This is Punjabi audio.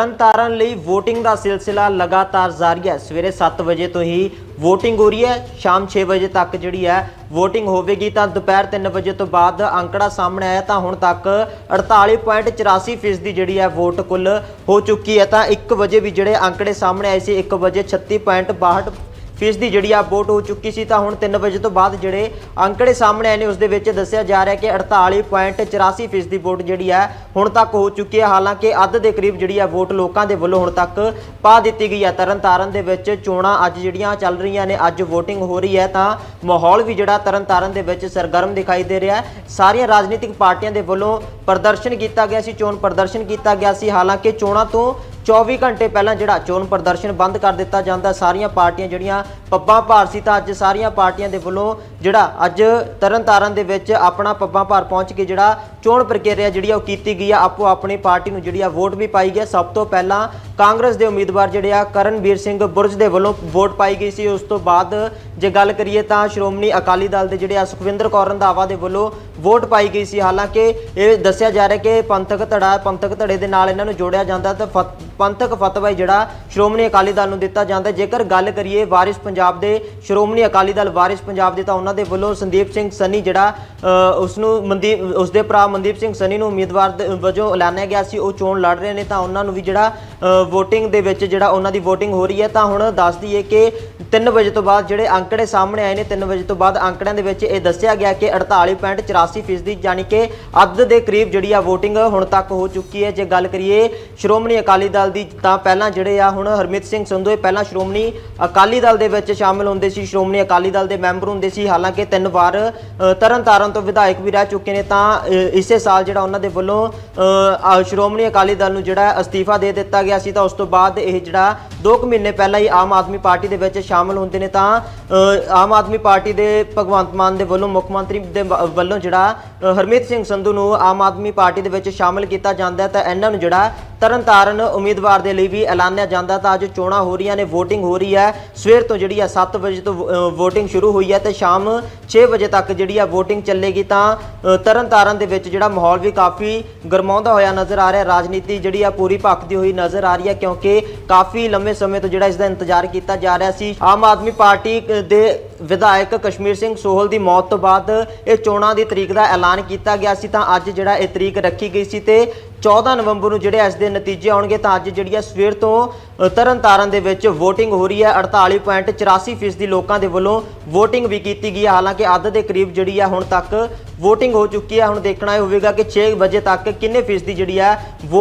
ਤਰਨਤਾਰਨ ਲਈ VOTING ਦਾ ਸਿਲਸਿਲਾ ਲਗਾਤਾਰ ਜਾਰੀ ਹੈ। ਸਵੇਰੇ 7 ਵਜੇ ਤੋਂ ਹੀ VOTING ਹੋ ਰਹੀ ਹੈ। ਸ਼ਾਮ 6 ਵਜੇ ਤੱਕ ਜਿਹੜੀ ਹੈ VOTING ਹੋਵੇਗੀ, ਤਾਂ ਦੁਪਹਿਰ 3 ਵਜੇ ਤੋਂ ਬਾਅਦ ਅੰਕੜਾ ਸਾਹਮਣੇ ਆਇਆ, ਤਾਂ ਹੁਣ ਤੱਕ 48.84% ਫੀਸਦੀ ਜਿਹੜੀ ਹੈ ਵੋਟ ਕੁੱਲ ਹੋ ਚੁੱਕੀ ਹੈ। ਤਾਂ 1 ਵਜੇ ਵੀ ਜਿਹੜੇ ਅੰਕੜੇ ਸਾਹਮਣੇ ਆਏ ਸੀ 1 ਵਜੇ 36.62 ਫੀਸਦੀ ਜਿਹੜੀ ਆ ਵੋਟ ਹੋ ਚੁੱਕੀ ਸੀ ਤਾਂ ਹੁਣ 3 ਵਜੇ ਤੋਂ ਬਾਅਦ ਜਿਹੜੇ ਅੰਕੜੇ ਸਾਹਮਣੇ ਆਏ ਨੇ, ਉਸ ਦੇ ਵਿੱਚ ਦੱਸਿਆ ਜਾ ਰਿਹਾ ਕਿ 48.84 ਫੀਸਦੀ ਵੋਟ ਜਿਹੜੀ ਹੈ ਹੁਣ ਤੱਕ ਹੋ ਚੁੱਕੀ ਹੈ। ਹਾਲਾਂਕਿ ਅੱਧ ਦੇ ਕਰੀਬ ਜਿਹੜੀ ਆ ਵੋਟ ਲੋਕਾਂ ਦੇ ਵੱਲੋਂ ਹੁਣ ਤੱਕ ਪਾ ਦਿੱਤੀ ਗਈ ਹੈ। ਤਰਨਤਾਰਨ ਦੇ ਵਿੱਚ ਚੋਣਾਂ ਅੱਜ ਜਿਹੜੀਆਂ ਚੱਲ ਰਹੀਆਂ ਨੇ, ਅੱਜ VOTING ਹੋ ਰਹੀ ਹੈ ਤਾਂ ਮਾਹੌਲ ਵੀ ਜਿਹੜਾ ਤਰਨਤਾਰਨ ਦੇ ਵਿੱਚ ਸਰਗਰਮ ਦਿਖਾਈ ਦੇ ਰਿਹਾ ਹੈ। ਸਾਰੀਆਂ ਰਾਜਨੀਤਿਕ ਪਾਰਟੀਆਂ ਦੇ ਵੱਲੋਂ ਪ੍ਰਦਰਸ਼ਨ ਕੀਤਾ ਗਿਆ ਸੀ, ਚੋਣ ਪ੍ਰਦਰਸ਼ਨ ਕੀਤਾ ਗਿਆ ਸੀ। ਹਾਲਾਂਕਿ ਚੋਣਾਂ ਤੋਂ 24 ਘੰਟੇ ਪਹਿਲਾਂ ਜਿਹੜਾ ਚੋਣ ਪ੍ਰਦਰਸ਼ਨ ਬੰਦ ਕਰ ਦਿੱਤਾ ਜਾਂਦਾ, ਸਾਰੀਆਂ ਪਾਰਟੀਆਂ ਜਿਹੜੀਆਂ ਪੱਬਾਂ ਭਾਰ ਸੀ ਤਾਂ ਅੱਜ ਸਾਰੀਆਂ ਪਾਰਟੀਆਂ ਦੇ ਵੱਲੋਂ ਜਿਹੜਾ ਅੱਜ ਤਰਨਤਾਰਨ ਦੇ ਵਿੱਚ ਆਪਣਾ ਪੱਬਾਂ ਭਾਰ ਪਹੁੰਚ ਕੇ ਜਿਹੜਾ ਚੋਣ ਪ੍ਰਕਿਰਿਆ ਜਿਹੜੀ ਆ ਉਹ ਕੀਤੀ ਗਈ ਆ ਆਪੋ ਆਪਣੀ ਪਾਰਟੀ ਨੂੰ ਜਿਹੜੀ ਆ ਵੋਟ ਵੀ ਪਾਈ ਗਈ ਸਭ ਤੋਂ ਪਹਿਲਾਂ ਕਾਂਗਰਸ ਦੇ ਉਮੀਦਵਾਰ ਜਿਹੜੇ ਆ ਕਰਨਵੀਰ ਸਿੰਘ ਬੁਰਜ ਦੇ ਵੱਲੋਂ ਵੋਟ ਪਾਈ ਗਈ ਸੀ। ਉਸ ਤੋਂ ਬਾਅਦ ਜੇ ਗੱਲ ਕਰੀਏ ਤਾਂ ਸ਼੍ਰੋਮਣੀ ਅਕਾਲੀ ਦਲ ਦੇ ਜਿਹੜੇ ਆ ਸੁਖਵਿੰਦਰ ਕੌਰ ਰੰਧਾਵਾ ਦੇ ਵੱਲੋਂ ਵੋਟ ਪਾਈ ਗਈ ਸੀ। ਹਾਲਾਂਕਿ ਇਹ ਦੱਸਿਆ ਜਾ ਰਿਹਾ ਕਿ ਪੰਥਕ ਧੜਾ, ਪੰਥਕ ਧੜੇ ਦੇ ਨਾਲ ਇਹਨਾਂ ਨੂੰ ਜੋੜਿਆ ਜਾਂਦਾ ਤਾਂ ਫਤ- ਪੰਥਕ ਫਤਵਾ ਜਿਹੜਾ ਸ਼੍ਰੋਮਣੀ ਅਕਾਲੀ ਦਲ ਨੂੰ ਦਿੱਤਾ ਜਾਂਦਾ। ਜੇਕਰ ਗੱਲ ਕਰੀਏ ਵਾਰਿਸ ਪੰਜਾਬ ਦੇ ਸ਼੍ਰੋਮਣੀ ਅਕਾਲੀ ਦਲ, ਵਾਰਿਸ ਪੰਜਾਬ ਦੇ ਤਾਂ ਉਹਨਾਂ ਦੇ ਵੱਲੋਂ ਸੰਦੀਪ ਸਿੰਘ ਸਨੀ ਜਿਹੜਾ ਉਸ ਨੂੰ ਮਨਦੀਪ ਉਸ ਦੇ ਭਰਾ ਮਨਦੀਪ ਸਿੰਘ ਸਨੀ ਨੂੰ ਉਮੀਦਵਾਰ ਦੇ ਵਜੋਂ ਐਲਾਨਿਆ ਗਿਆ ਸੀ। ਉਹ ਚੋਣ ਲੜ ਰਹੇ ਨੇ ਤਾਂ ਉਹਨਾਂ ਨੂੰ ਵੀ ਜਿਹੜਾ VOTING ਦੇ ਵਿੱਚ ਜਿਹੜਾ ਉਹਨਾਂ ਦੀ VOTING ਹੋ ਰਹੀ ਹੈ ਤਾਂ ਹੁਣ ਦੱਸ ਦਈਏ ਕਿ 3 ਵਜੇ ਤੋਂ ਬਾਅਦ ਜਿਹੜੇ ਅੰਕੜੇ ਸਾਹਮਣੇ ਆਏ ਨੇ 3 ਵਜੇ ਤੋਂ ਬਾਅਦ ਅੰਕੜਿਆਂ ਦੇ ਵਿੱਚ ਇਹ ਦੱਸਿਆ ਗਿਆ ਕਿ 48.84% ਫੀਸਦੀ ਯਾਨੀ ਕਿ ਅੱਧ ਦੇ ਕਰੀਬ ਜਿਹੜੀ ਆ VOTING ਹੁਣ ਤੱਕ ਹੋ ਚੁੱਕੀ ਹੈ। ਜੇ ਗੱਲ ਕਰੀਏ ਸ਼੍ਰੋਮਣੀ ਅਕਾਲੀ ਦਲ ਦੀ ਤਾਂ ਪਹਿਲਾਂ ਜਿਹੜੇ ਆ ਹੁਣ ਹਰਮੀਤ ਸਿੰਘ ਸੰਧੂ ਇਹ ਪਹਿਲਾਂ ਸ਼੍ਰੋਮਣੀ ਅਕਾਲੀ ਦਲ ਦੇ ਵਿੱਚ ਸ਼ਾਮਲ ਹੁੰਦੇ ਸੀ ਸ਼੍ਰੋਮਣੀ ਅਕਾਲੀ ਦਲ ਦੇ ਮੈਂਬਰ ਹੁੰਦੇ ਸੀ। ਹਾਲਾਂਕਿ ਤਿੰਨ ਵਾਰ ਅ, ਤਰਨ ਤਾਰਨ ਤੋਂ ਵਿਧਾਇਕ ਵੀ ਰਹਿ ਚੁੱਕੇ ਨੇ ਤਾਂ ਇਸੇ ਸਾਲ ਜਿਹੜਾ ਉਹਨਾਂ ਦੇ ਵੱਲੋਂ ਸ਼੍ਰੋਮਣੀ ਅਕਾਲੀ ਦਲ ਨੂੰ ਜਿਹੜਾ ਅਸਤੀਫਾ ਦੇ ਦਿੱਤਾ ਗਿਆ ਸੀ ਤਾਂ ਉਸ ਤੋਂ ਬਾਅਦ ਇਹ ਜਿਹੜਾ 2 ਮਹੀਨੇ ਪਹਿਲਾਂ ਹੀ ਆਮ ਆਦਮੀ ਪਾਰਟੀ ਦੇ ਵਿੱਚ ਸ਼ਾਮਲ ਹੁੰਦੇ ਨੇ ਤਾਂ ਆਮ ਆਦਮੀ ਪਾਰਟੀ ਦੇ ਭਗਵੰਤ ਮਾਨ ਦੇ ਵੱਲੋਂ ਮੁੱਖ ਮੰਤਰੀ ਦੇ ਵੱਲੋਂ ਜਿਹੜਾ ਹਰਮੀਤ ਸਿੰਘ ਸੰਧੂ ਨੂੰ ਆਮ ਆਦਮੀ ਪਾਰਟੀ ਦੇ ਵਿੱਚ ਸ਼ਾਮਲ ਕੀਤਾ ਜਾਂਦਾ ਤਾਂ ਇਹਨਾਂ ਨੂੰ ਜਿਹੜਾ ਤਰਨਤਾਰਨ ਉਮੀਦਵਾਰ ਦੇ ਲਈ ਵੀ ਐਲਾਨਿਆ ਜਾਂਦਾ ਤਾਂ ਅੱਜ ਚੋਣਾਂ ਹੋ ਰਹੀਆਂ ਨੇ VOTING ਹੋ ਰਹੀ ਹੈ। ਸਵੇਰ ਤੋਂ ਜਿਹੜੀ ਆ 7 ਵਜੇ ਤੋਂ VOTING ਸ਼ੁਰੂ ਹੋਈ ਹੈ ਤੇ ਸ਼ਾਮ 6 ਵਜੇ ਤੱਕ ਜਿਹੜੀ ਆ VOTING ਚੱਲੇਗੀ ਤਾਂ ਤਰਨਤਾਰਨ ਦੇ ਵਿੱਚ ਜਿਹੜਾ ਮਾਹੌਲ ਵੀ ਕਾਫੀ ਗਰਮਾਉਂਦਾ ਹੋਇਆ ਨਜ਼ਰ ਆ ਰਿਹਾ। ਰਾਜਨੀਤੀ ਜਿਹੜੀ ਆ ਪੂਰੀ ਭਖਦੀ ਹੋਈ ਨਜ਼ਰ ਆ ਰਹੀ ਹੈ ਕਿਉਂਕਿ ਕਾਫੀ ਲੰਮੇ ਸਮੇਂ ਤੋਂ ਜਿਹੜਾ ਇਸ ਦਾ ਇੰਤਜ਼ਾਰ ਕੀਤਾ ਜਾ ਰਿਹਾ ਸੀ। ਆਮ ਆਦਮੀ ਪਾਰਟੀ ਦੇ ਵਿਧਾਇਕ ਕਸ਼ਮੀਰ ਸਿੰਘ ਸੋਹਲ ਦੀ ਮੌਤ ਤੋਂ ਬਾਅਦ ਇਹ ਚੋਣਾਂ ਦੀ ਤਰੀਕ ਦਾ ਐਲਾਨ ਕੀਤਾ ਗਿਆ ਸੀ ਤਾਂ ਅੱਜ ਜਿਹੜਾ ਇਹ ਤਰੀਕ ਰੱਖੀ ਗਈ ਸੀ ਤੇ 14 ਨਵੰਬਰ ਨੂੰ ਜਿਹੜੇ ਇਸ ਦੇ ਨਤੀਜੇ ਆਉਣਗੇ ਤਾਂ ਅੱਜ ਜਿਹੜੀ ਆ ਸਵੇਰ ਤੋਂ ਤਰਨਤਾਰਨ ਦੇ ਵਿੱਚ VOTING ਹੋ ਰਹੀ ਹੈ। 48.84% ਫੀਸਦੀ ਲੋਕਾਂ ਦੇ ਵੱਲੋਂ VOTING ਵੀ ਕੀਤੀ ਗਈ ਹੈ। ਹਾਲਾਂਕਿ ਅੱਧ ਦੇ ਕਰੀਬ ਜਿਹੜੀ ਹੈ ਹੁਣ ਤੱਕ VOTING ਹੋ ਚੁੱਕੀ ਹੈ। ਹੁਣ ਦੇਖਣਾ ਇਹ ਹੋਵੇਗਾ ਕਿ 6 ਵਜੇ ਤੱਕ ਕਿੰਨੇ ਫੀਸਦੀ ਜਿਹੜੀ ਹੈ ਵੋਟ